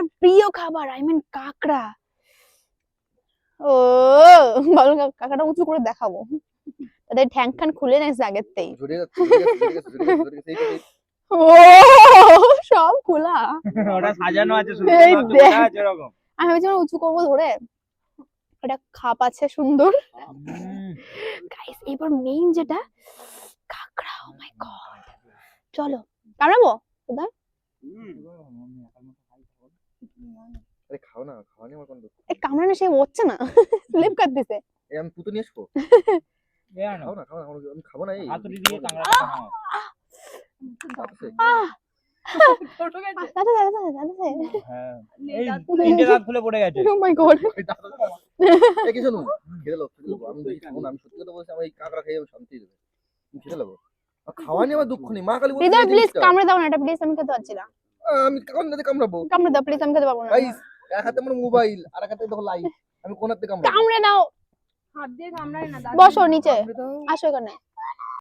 আমার প্রিয় খাবার আই মিন কাঁকড়া। ও বলো কা- কাঁকড়াটা উঁচু করে দেখাবো। তাদের ঠ্যাং খ্যান খুলে নেছে আগেরতেই জড়িয়ে যাচ্ছে জড়িয়ে যাচ্ছে, জড়িয়ে যাচ্ছে, জড়িয়ে যাচ্ছে, জড়িয়ে যাচ্ছে, এই তো, এই ও সব খোলা। ওটা সাজানো আছে আমি ভেবেছি উঁচু করব ধরে। এটা খাপ আছে সুন্দর। গাইস এবার মেইন যেটা কাঁকড়া ও মাই গড চলো কামড়াবো আরে খাও না খাওয়া নিয়ে আমার কোনো দুঃখ? এ কামড়ানো সে হচ্ছে না। স্লিপ কাটতেছে এই আমি পুতো নিয়ে আসব? খাও না খাও না আমি খাব না এই। হাতুড়ি দিয়ে খাও। হ্যাঁ। খাওয়া নিয়ে আমার দুঃখ নেই। মা কালী বলছে হৃদয় এই প্লিজ কামড়ে দাও না এটা প্লিজ আমি খেতে পারছি না। আহ, আমি কামড় কামড়াবো। কামড়ে দাও প্লিজ আমি খেতে পারব না। এক হাতে আমার মোবাইল আর এক হাতে দেখো লাইট আমি কোন থেকে কামড়ে নাও। হাত দিয়ে কামড়ায় না বসো নিচে। আসো এখানে।